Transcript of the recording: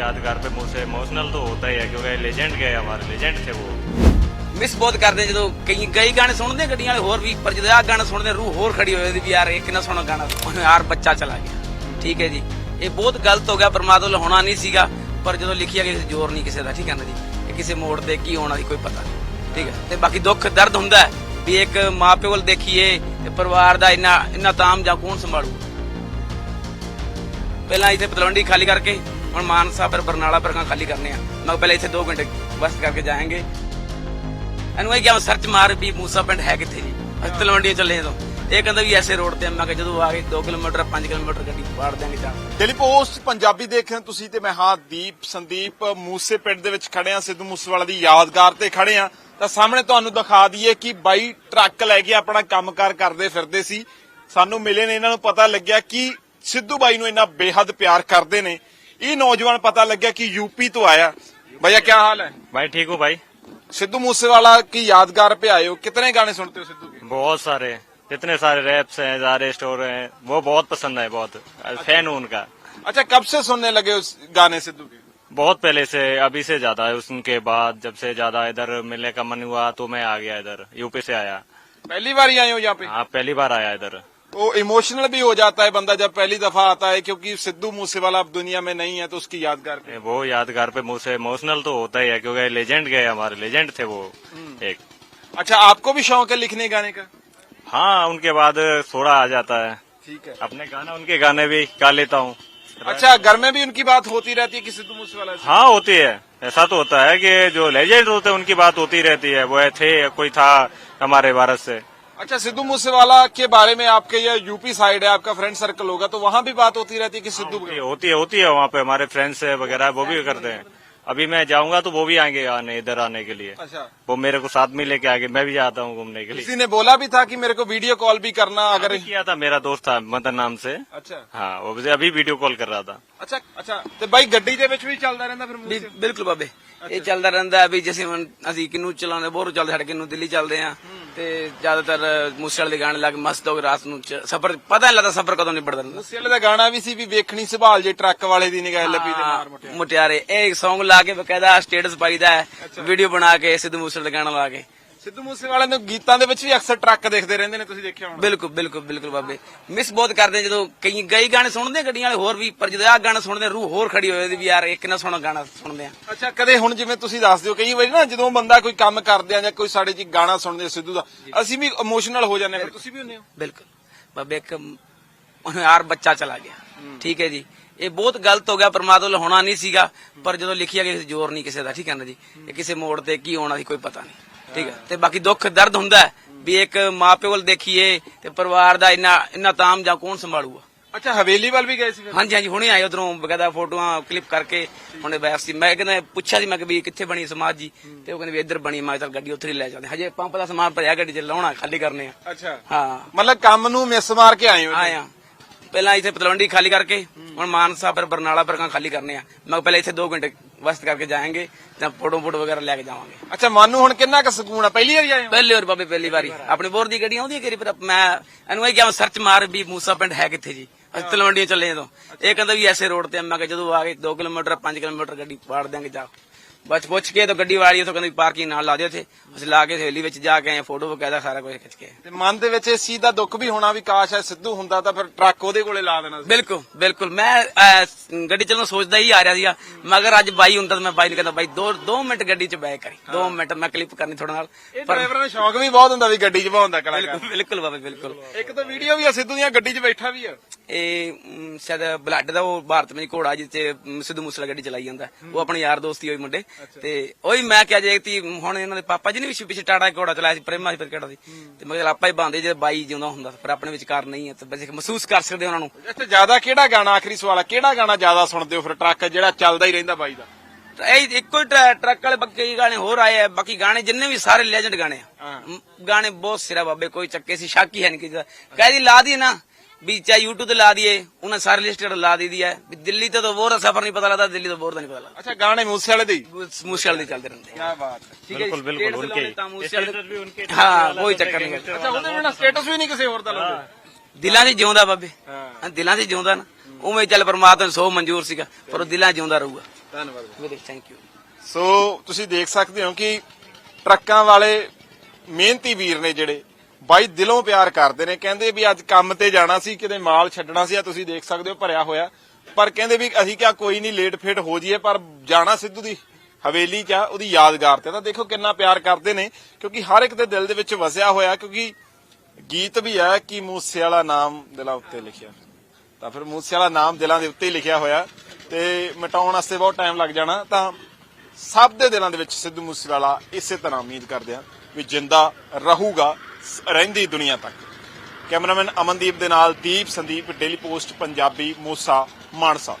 यादगार पे मुझसे इमोशनल तो होता ही है क्योंकि लेजेंड गए हमारे लेजेंड थे वो ਮਿਸ ਬਹੁਤ ਕਰਦੇ ਆ ਜਦੋਂ ਕਈ ਕਈ ਗਾਣੇ ਸੁਣਦੇ ਆ ਗੱਡੀਆਂ ਵਾਲੇ ਹੋਰ ਵੀ ਪਰ ਜਦੋਂ ਆਹ ਗਾਣਾ ਸੁਣਦੇ ਆ, ਰੂਹ ਹੋਰ ਖੜੀ ਹੋ ਜਾਂਦੀ ਵੀ ਯਾਰ ਇਹ ਕਿੰਨਾ ਸੋਹਣਾ ਗਾਣਾ ਯਾਰ ਬੱਚਾ ਚਲਾ ਗਿਆ ਠੀਕ ਹੈ ਜੀ ਇਹ ਬਹੁਤ ਗਲਤ ਹੋ ਗਿਆ ਪਰਮਾਤਮਾ ਵੱਲੋਂ ਹੋਣਾ ਨਹੀਂ ਸੀਗਾ ਪਰ ਜਦੋਂ ਲਿਖਿਆ ਗਿਆ ਜ਼ੋਰ ਨਹੀਂ ਕਿਸੇ ਦਾ ਠੀਕ ਹੈ ਨਾ ਜੀ ਇਹ ਕਿਸੇ ਮੋੜ ਤੇ ਕੀ ਹੋਣਾ ਦੀ ਕੋਈ ਪਤਾ ਨਹੀਂ ਠੀਕ ਹੈ ਤੇ ਬਾਕੀ ਦੁੱਖ ਦਰਦ ਹੁੰਦਾ ਹੈ ਵੀ ਇੱਕ ਮਾਪੇ ਵੱਲ ਦੇਖੀਏ ਤੇ ਪਰਿਵਾਰ ਦਾ ਇੰਨਾ ਇੰਨਾ ਤਾਮ ਜਾਂ ਕੌਣ ਸੰਭਾਲੂ ਪਹਿਲਾਂ ਇੱਥੇ ਪਤਲਵੰਡੀ ਖਾਲੀ ਕਰਕੇ ਹੁਣ ਮਾਨਸਾ ਫਿਰ ਬਰਨਾਲਾ ਪਰ ਖਾਲੀ ਕਰਨੇ ਆ। ਮੈਂ ਕਿਹਾ ਇੱਥੇ 2 ਘੰਟੇ ਬਸ ਕਰਕੇ ਜਾਵਾਂਗੇ ਇਹਨੂੰ ਇਹ ਕਿਹਾ ਸਰਚ ਮਾਰ ਵੀ ਮੂਸਾ ਪਿੰਡ ਹੈ ਕਿੱਥੇ ਜੀ? ਅਸੀਂ ਤਲਵੰਡੀ ਚੱਲੇ ਤੋਂ ਇਹ ਕਹਿੰਦਾ ਵੀ ਐਸੇ ਰੋਡ ਤੇ ਮੈਂ ਕਿਹਾ ਜਦੋਂ ਆ ਗਏ 2 ਕਿਲੋਮੀਟਰ 5 ਕਿਲੋਮੀਟਰ ਗੱਡੀ ਪਾੜ ਦਿਆਂਗੇ ਜਾਂ ਡੇਲੀ ਪੋਸਟ ਪੰਜਾਬੀ ਦੇਖ ਰਹੇ ਤੁਸੀਂ ਤੇ ਮੈਂ ਹਾਂ ਦੀਪ, ਸੰਦੀਪ, ਮੂਸੇ ਪਿੰਡ ਦੇ ਵਿੱਚ ਖੜੇ ਆ, ਸਿੱਧੂ ਮੂਸੇਵਾਲਾ ਦੀ ਯਾਦਗਾਰ ਤੇ ਖੜੇ ਆ। ਤਾਂ ਸਾਹਮਣੇ ਤੁਹਾਨੂੰ ਦਿਖਾ ਦਈਏ ਕਿ ਬਾਈ ਟਰੱਕ ਲੈ ਕੇ ਆਪਣਾ ਕੰਮਕਾਰ ਕਰਦੇ ਫਿਰਦੇ ਸੀ। ਸਾਨੂੰ ਮਿਲੇ ਨੇ, ਇਹਨਾਂ ਨੂੰ ਪਤਾ ਲੱਗਿਆ ਕਿ ਸਿੱਧੂ ਬਾਈ ਨੂੰ ਇੰਨਾ ਬੇਹੱਦ ਪਿਆਰ ਕਰਦੇ ਨੇ। ਇਹ ਨੌਜਵਾਨ ਪਤਾ ਲੱਗਿਆ ਕਿ ਯੂਪੀ ਤੋਂ ਆਇਆ ਭਈਆ ਕੀ ਹਾਲ ਹੈ भाई ठीक हो भाई सिद्धू मूसेवाला की यादगार पे आए हो कितने गाने सुनते हो सिद्धू के बहुत सारे इतने सारे रैप्स हैं सारे स्टोर हैं वो बहुत पसंद है बहुत फैन हूँ उनका अच्छा कब से सुनने लगे उस गाने सिद्धू के बहुत पहले से अभी से ज्यादा है उनके बाद जब से ज्यादा इधर मिलने का मन हुआ तो मैं आ गया इधर यूपी से आया पहली बार ही आए हो यहाँ पे हाँ पहली बार आया इधर तो इमोशनल भी हो जाता है बंदा जब पहली दफ़ा आता है क्योंकि सिद्धू मूसेवाला अब दुनिया में नहीं है तो उसकी यादगार पे। वो यादगार पे मुझसे इमोशनल तो होता ही है क्योंकि लेजेंड गए हमारे लेजेंड थे वो एक। अच्छा आपको भी शौक है लिखने गाने का? हाँ उनके बाद थोड़ा आ जाता है। ठीक है। अपने गाना उनके गाने भी गा लेता हूँ। अच्छा घर में भी उनकी बात होती रहती है कि सिद्धू मूसेवाला? हाँ होती है। ऐसा तो होता है कि जो लेजेंड होते हैं उनकी बात होती रहती है। वो थे कोई था हमारे भारत से। अच्छा सिद्धू मूसेवाला के बारे में आपके ये यूपी साइड है आपका फ्रेंड सर्कल होगा तो वहाँ भी बात होती रहती है कि सिद्धू होती है होती है होती है वहाँ पे हमारे फ्रेंड्स है वगैरह वो भी करते हैं अभी मैं जाऊंगा तो वो भी आएंगे आने इधर आने के लिए अच्छा वो मेरे को साथ में लेके आगे मैं भी आता हूँ घूमने के लिए किसी ने बोला भी था कि मेरे को वीडियो कॉल भी करना अगर अभी किया था मेरा दोस्त था मदन नाम से अच्छा हाँ वो मुझे अभी वीडियो कॉल कर रहा था ਅੱਛਾ ਅੱਛਾ ਤੇ ਬਾਈ ਗੱਡੀ ਦੇ ਵਿੱਚ ਵੀ ਚੱਲਦਾ ਰਹਿੰਦਾ ਫਿਰ ਵੀ ਮੂਸੇ ਬਿਲਕੁਲ ਬਾਬੇ ਇਹ ਚੱਲਦਾ ਰਹਿੰਦਾ ਵੀ ਜਿਵੇਂ ਹੁਣ ਅਸੀਂ ਕਿੰਨੂ ਚਲਾਉਂਦੇ ਬੋਰ ਚੱਲਦੇ ਸਾਡੇ ਕਿੰਨੂ ਦਿੱਲੀ ਚੱਲਦੇ ਆ ਤੇ ਜ਼ਿਆਦਾਤਰ ਮੂਸੇ ਵਾਲੇ ਦੇ ਗਾਣੇ ਲੱਗ ਮਸਤ ਹੋ ਕੇ ਰਾਤ ਨੂੰ ਸਫਰ ਪਤਾ ਨਹੀਂ ਲੱਗਦਾ ਸਫਰ ਕਦੋਂ ਨਿਬੜਦਾ ਰਹਿੰਦਾ ਮੂਸੇ ਵਾਲੇ ਦਾ ਗਾਣਾ ਵੀ ਸੀ ਵੀ ਵੇਖਣੀ ਸੰਭਾਲ ਜੇ ਟਰੱਕ ਵਾਲੇ ਦੀ ਨਿਗਾਹ ਲੱਭੀ ਤੇ ਮਾਰ ਮੁਟਿਆਰੇ। ਇਹ Song ਲਾ ਕੇ ਬਕਾਇਦਾ ਸਟੇਟਸ ਪਾਈਦਾ ਹੈ ਵੀਡੀਓ ਬਣਾ ਕੇ ਸਿੱਧੂ ਮੂਸੇ ਵਾਲੇ ਦਾ ਗਾਣਾ ਲਾ ਕੇ। ਸਿੱਧੂ ਮੂਸੇ ਵਾਲੇ ਨੂੰ ਗੀਤਾਂ ਦੇ ਵਿੱਚ ਵੀ ਅਕਸਰ ਟਰੱਕ ਦੇਖਦੇ ਰਹਿੰਦੇ ਨੇ ਤੁਸੀਂ ਦੇਖਿਆ ਹੋਣਾ। ਬਿਲਕੁਲ ਬਿਲਕੁਲ ਬਿਲਕੁਲ ਬਾਬੇ। ਮਿਸ ਬਹੁਤ ਕਰਦੇ ਜਦੋਂ ਕਈ ਕਈ ਗਾਣੇ ਸੁਣਦੇ ਆ ਗੱਡੀਆਂ ਵਾਲੇ ਹੋਰ ਵੀ ਪਰ ਜਦੋਂ ਆਹ ਗਾਣਾ ਸੁਣਦੇ ਰੂਹ ਹੋਰ ਖੜੀ ਹੋ ਜਾਂਦੀ ਵੀ ਯਾਰ ਇਹ ਕਿੰਨਾ ਸੋਹਣਾ ਗਾਣਾ ਸੁਣਦੇ ਆ। ਅੱਛਾ ਕਦੇ ਹੁਣ ਜਿਵੇਂ ਤੁਸੀਂ ਦੱਸ ਦਿਓ ਕਈ ਵਾਰੀ ਨਾ ਜਦੋਂ ਬੰਦਾ ਕੋਈ ਕੰਮ ਕਰਦੇ ਆ ਜਾਂ ਕੋਈ ਸਾਡੇ ਜੀ ਗਾਣਾ ਸੁਣਦੇ ਆ ਸਿੱਧੂ ਦਾ ਅਸੀਂ ਵੀ ਇਮੋਸ਼ਨਲ ਹੋ ਜਾਂਦੇ ਆ ਤੁਸੀਂ ਵੀ ਹੁੰਦੇ ਹੋ? ਬਿਲਕੁਲ। ਬਾਬੇ ਇੱਕ ਯਾਰ ਬੱਚਾ ਚਲਾ ਗਿਆ। ਠੀਕ ਹੈ ਜੀ। ਇਹ ਬਹੁਤ ਗਲਤ ਹੋ ਗਿਆ ਪਰਮਾਤਮਾ ਵੱਲੋਂ ਹੋਣਾ ਨਹੀਂ ਸੀਗਾ ਪਰ ਜਦੋਂ ਲਿਖਿਆ ਗਿਆ ਜ਼ੋਰ ਨਹੀਂ ਕਿਸੇ ਦਾ ਠੀਕ ਹੈ ਨਾ ਜੀ? ਇਹ ਕਿਸੇ ਮੋੜ ਤੇ ਕੀ ਹੋਣਾ ਦੀ ਕੋਈ ਪਤਾ ਨਹੀਂ। ਠੀਕ ਹੈ। ਤੇ ਬਾਕੀ ਦੁੱਖ ਦਰਦ ਹੁੰਦਾ ਵੀ ਇੱਕ ਮਾਪੇ ਵੱਲ ਦੇਖੀਏ ਤੇ ਪਰਿਵਾਰ ਦਾ ਇੰਨਾ ਇੰਨਾ ਤਾਮ ਜਾਂ ਕੌਣ ਸੰਭਾਲੂਗਾ? ਅੱਛਾ ਹਵੇਲੀ ਵੱਲ ਵੀ ਗਏ ਸੀ ਫਿਰ? ਹਾਂਜੀ ਹਾਂਜੀ ਹੁਣੇ ਆਏ ਉਧਰੋਂ ਬਕਾਇਦਾ ਫੋਟੋਆਂ ਕਲਿੱਪ ਕਰਕੇ ਹੁਣੇ ਬੈਠ ਸੀ। ਮੈਂ ਕਹਿੰਦਾ ਪੁੱਛਿਆ ਸੀ ਮੈਂ ਕਿ ਵੀ ਕਿੱਥੇ ਬਣੀ ਸਮਾਜ ਜੀ? ਤੇ ਉਹ ਕਹਿੰਦੇ ਵੀ ਇੱਧਰ ਬਣੀ। ਮੈਂ ਚੱਲ ਗੱਡੀ ਉੱਥੇ ਹੀ ਲੈ ਜਾਂਦੇ ਹਜੇ ਪੰਪ ਦਾ ਸਮਾਨ ਭਰਿਆ ਗੱਡੀ 'ਚ ਲਾਉਣਾ ਖਾਲੀ ਕਰਨੇ ਆ। ਅੱਛਾ। ਹਾਂ। ਮਤਲਬ ਕੰਮ ਨੂੰ ਮਿਸ ਮਾਰ ਕੇ ਆਏ ਹੋ ਆਏ ਆ ਪਹਿਲਾਂ ਇੱਥੇ ਪਤਲਵੰਡੀ ਖਾਲੀ ਕਰਕੇ ਹੁਣ ਮਾਨਸਾ ਫਿਰ ਬਰਨਾਲਾ ਪਰ ਖਾਲੀ ਕਰਨੇ ਆ। ਮੈਂ ਪਹਿਲਾਂ ਇੱਥੇ 2 ਘੰਟੇ ਵਸਤ ਕਰਕੇ ਜਾਵਾਂਗੇ ਤਾਂ ਫੋਟੋ ਫੋਟੋ ਵਗੈਰਾ ਲੈ ਕੇ ਜਾਵਾਂਗੇ। ਅੱਛਾ ਮਨ ਨੂੰ ਹੁਣ ਕਿੰਨਾ ਕੁ ਸਕੂਨ ਆ? ਪਹਿਲੀ ਵਾਰੀ ਆਏ ਹੋ? ਪਹਿਲੀ ਵਾਰ ਬਾਬੇ ਪਹਿਲੀ ਵਾਰੀ। ਆਪਣੇ ਬੋਰ ਦੀ ਗੱਡੀ ਆਉਂਦੀ ਹੈ ਕਿਰੀ ਪਰ ਮੈਂ ਇਹਨੂੰ ਇਹ ਕਿਹਾ ਸਰਚ ਮਾਰ ਵੀ ਮੂਸਾ ਪਿੰਡ ਹੈ ਕਿੱਥੇ ਜੀ? ਅਸੀਂ ਤਲਵੰਡੀਆਂ ਚੱਲੇ ਤੋਂ ਇਹ ਕਹਿੰਦਾ ਵੀ ਐਸੇ ਰੋਡ ਤੇ ਆ। ਮੈਂ ਕਿਹਾ ਜਦੋਂ ਆ ਗਏ 2 ਕਿਲੋਮੀਟਰ 5 ਕਿਲੋਮੀਟਰ ਗੱਡੀ ਪਾੜ ਦਿਆਂਗੇ ਜਾ ਬਸ ਪੁੱਛ ਕੇ ਤਾਂ ਗੱਡੀ ਵਾਲੀ ਉਥੋਂ ਕਹਿੰਦੀ ਪਾਰਕਿੰਗ ਨਾਲ ਲਾ ਦਿਓ ਇੱਥੇ। ਅਸੀਂ ਲਾ ਕੇ ਹਵੇਲੀ ਵਿੱਚ ਜਾ ਕੇ ਆਏ ਫੋਟੋ ਵਗੈਰਾ ਸਾਰਾ ਕੁਝ ਖਿੱਚ ਕੇ ਆਏ। ਤੇ ਮਨ ਦੇ ਵਿੱਚ ਇਸ ਚੀਜ਼ ਦਾ ਦੁੱਖ ਵੀ ਹੋਣਾ ਵੀ ਕਾਸ਼ ਐ ਸਿੱਧੂ ਹੁੰਦਾ ਤਾਂ ਫਿਰ ਟਰੱਕ ਉਹਦੇ ਕੋਲੇ ਲਾ ਦੇਣਾ ਸੀ। ਬਿਲਕੁਲ ਬਿਲਕੁਲ। ਮੈਂ ਅਹ, ਗੱਡੀ ਚੱਲਣ ਸੋਚਦਾ ਹੀ ਆ ਰਿਹਾ ਸੀਗਾ ਮਗਰ ਅੱਜ ਬਾਈ ਹੁੰਦਾ ਤਾਂ ਮੈਂ ਬਾਈ ਨੂੰ ਕਹਿੰਦਾ ਬਾਈ 2 2 ਮਿੰਟ ਗੱਡੀ 'ਚ ਬੈਕ ਕਰੀ। 2 ਮਿੰਟ ਮੈਂ ਕਲਿੱਪ ਕਰਨੀ ਤੁਹਾਡੇ ਨਾਲ। ਇਹ ਡਰਾਈਵਰਾਂ ਦਾ ਸ਼ੌਕ ਵੀ ਬਹੁਤ ਹੁੰਦਾ ਵੀ ਗੱਡੀ 'ਚ ਭਾਉਂਦਾ ਕਲਾਕਾਰ ਬਿਲਕੁਲ ਬਿਲਕੁਲ ਬਾਬੇ ਬਿਲਕੁਲ। ਇੱਕ ਤਾਂ ਵੀਡੀਓ ਵੀ ਆ ਸਿੱਧੂ ਦੀਆਂ ਗੱਡੀ 'ਚ ਬੈਠਾ ਵੀ ਆ। ਇਹ ਮ, ਸ਼ਾਇਦ ਬਲੱਡ ਦਾ ਉਹ ਭਾਰਤ ਵਿੱਚ ਘੋੜਾ ਜਿੱਥੇ ਮ, ਸਿੱਧੂ ਮੂਸੇਵਾਲਾ ਗੱਡੀ ਚਲਾਈ ਜਾਂਦਾ। ਉਹ ਆਪਣੇ ਯਾਰ ਦੋਸਤੀ ਹੋਈ ਮੁੰਡੇ। ਤੇ ਉਹੀ ਮੈਂ ਕਿਹਾ ਜੇ ਤੀ ਹੁਣ ਇਹਨਾਂ ਦੇ ਪਾਪਾ ਜੀ ਨੇ ਵੀ ਪਿੱਛੇ ਟਾਟਾ ਘੋੜਾ ਚਲਾਇਆ ਸੀ ਪ੍ਰੇਮਾ ਸੀ ਕਿਹੜਾ ਸੀ। ਤੇ ਮੈਂ ਕਿਹਾ ਆਪਾਂ ਹੀ ਬਾਂਦੇ ਜੇ ਬਾਈ ਜਿਉਂਦਾ ਹੁੰਦਾ ਪਰ ਆਪਣੇ ਵਿਚਕਾਰ ਨਹੀਂ ਹੈ ਤੇ ਬਸ ਮਹਿਸੂਸ ਕਰ ਸਕਦੇ ਉਹਨਾਂ ਨੂੰ। ਇੱਥੇ ਜ਼ਿਆਦਾ ਕਿਹੜਾ ਗਾਣਾ ਆਖਰੀ ਸਵਾਲ ਆ ਕਿਹੜਾ ਗਾਣਾ ਜ਼ਿਆਦਾ ਸੁਣਦੇ ਹੋ ਫਿਰ ਟਰੱਕ ਜਿਹੜਾ ਚੱਲਦਾ ਹੀ ਰਹਿੰਦਾ ਬਾਈ ਦਾ? ਇਹ ਇੱਕੋ ਹੀ ਟਰੈ- ਟਰੱਕ ਵਾਲੇ ਬਾਕੀ ਗਾਣੇ ਹੋਰ ਆਏ ਆ ਬਾਕੀ ਗਾਣੇ ਜਿੰਨੇ ਵੀ ਸਾਰੇ ਲੈਜੈਂਡ ਗਾਣੇ ਆ। ਗਾਣੇ ਬਹੁਤ ਸਿਰਾ ਬਾਬੇ ਕੋਈ ਚੱਕੇ ਸੀ ਸ਼ੱਕ ਹੀ ਹੈ ਨਹੀਂ ਕਿਸੇ ਦਾ। ਕਹਿਦੀ ਲਾ ਦੀ ਨਾ। ਵੀ ਚਾਹੇ YouTube ਤੇ ਲਾ ਦਈਏ ਉਹਨਾਂ ਸਾਰੇ ਲਿਸਟਡ ਲਾ ਦੀ ਹੈ ਵੀ ਦਿੱਲੀ ਤੇ ਤਾਂ ਬੋਰ ਦਾ ਸਫਰ ਨਹੀਂ ਪਤਾ ਲੱਗਦਾ ਦਿੱਲੀ ਤੋਂ ਬੋਰ ਦਾ ਨਹੀਂ ਪਤਾ ਲੱਗਦਾ ਅੱਛਾ ਗਾਣੇ ਮੂਸੇ ਵਾਲੇ ਦੇ ਹੀ ਮੂਸੇਵਾਲੇ ਦੇ ਚੱਲਦੇ ਰਹਿੰਦੇ ਕੀ ਬਾਤ ਹੈ ਠੀਕ ਹੈ बिल्कुल बिल्कुल States उनके ਲਾਉਣੇ ਤਾਂ ही। ਮੂਸੇਵਾਲੇ Status भी उनके ਹਾਂ ਕੋਈ ਚੱਕਰ ਨਹੀਂ ਅੱਛਾ ਉਹਦੇ ਬਿਨਾ ਸਟੇਟਸ ਵੀ ਨਹੀਂ ਕਿਸੇ ਹੋਰ ਦਾ ਲਾਉਂਦੇ ਦਿਲਾਂ 'ਚ ਜਿਉਂਦਾ ਬਾਬੇ ਹਾਂ। ਹਾਂ, ਦਿਲਾਂ 'ਚ ਜਿਉਂਦਾ ਨਾ ਉਵੇਂ ਚੱਲ ਪਰਮਾਤਮਾ ਨੂੰ ਸੋ ਮਨਜ਼ੂਰ ਸੀਗਾ ਪਰ ਉਹ ਦਿਲਾਂ 'ਚ ਜਿਉਂਦਾ ਰਹੂਗਾ ਧੰਨਵਾਦ ਵੀਰੇ ਥੈਂਕ ਯੂ ਸੋ ਤੁਸੀਂ ਦੇਖ ਸਕਦੇ ਹੋ ਕਿ ਟਰੱਕਾਂ ਵਾਲੇ ਮਿਹਨਤੀ ਵੀਰ ਨੇ ਜਿਹੜੇ ਬਾਈ ਦਿਲੋਂ ਪਿਆਰ ਕਰਦੇ ਨੇ, ਕਹਿੰਦੇ ਵੀ ਅੱਜ ਕੰਮ ਤੇ ਜਾਣਾ ਸੀ, ਕਿਤੇ ਮਾਲ ਛੱਡਣਾ ਸੀ, ਆ ਤੁਸੀਂ ਦੇਖ ਸਕਦੇ ਹੋ ਭਰਿਆ ਹੋਇਆ। ਪਰ ਕਹਿੰਦੇ ਵੀ ਅਸੀਂ ਕਿਹਾ ਕੋਈ ਨਹੀਂ, ਲੇਟ ਫੇਟ ਹੋ ਜਾਈਏ, ਪਰ ਜਾਣਾ ਸਿੱਧੂ ਦੀ ਹਵੇਲੀ 'ਚ ਆ, ਉਹਦੀ ਯਾਦਗਾਰ ਤੇ। ਤਾਂ ਦੇਖੋ ਕਿੰਨਾ ਪਿਆਰ ਕਰਦੇ ਨੇ, ਕਿਉਂਕਿ ਹਰ ਇੱਕ ਦੇ ਦਿਲ ਦੇ ਵਿੱਚ ਵਸਿਆ ਹੋਇਆ, ਕਿਉਂਕਿ ਗੀਤ ਵੀ ਹੈ ਕਿ ਮੂਸੇ ਵਾਲਾ ਨਾਮ ਦਿਲਾਂ ਉੱਤੇ ਲਿਖਿਆ। ਤਾਂ ਫਿਰ ਮੂਸੇ ਵਾਲਾ ਨਾਮ ਦਿਲਾਂ ਦੇ ਉੱਤੇ ਹੀ ਲਿਖਿਆ ਹੋਇਆ, ਤੇ ਮਿਟਾਉਣ ਵਾਸਤੇ ਬਹੁਤ ਟਾਈਮ ਲੱਗ ਜਾਣਾ। ਤਾਂ ਸਭ ਦੇ ਦਿਲਾਂ ਦੇ ਵਿੱਚ ਸਿੱਧੂ ਮੂਸੇਵਾਲਾ ਇਸੇ ਤਰ੍ਹਾਂ ਉਮੀਦ ਕਰਦੇ ਆ ਵੀ ਜਿੰਦਾ ਰਹੂਗਾ ਰਹਿੰਦੀ ਦੁਨੀਆ ਤੱਕ। ਕੈਮਰਾਮੈਨ ਅਮਨਦੀਪ ਦੇ ਨਾਲ ਦੀਪ ਸੰਦੀਪ, ਡੇਲੀ ਪੋਸਟ, ਪੰਜਾਬੀ ਮੂਸਾ, ਮਾਨਸਾ।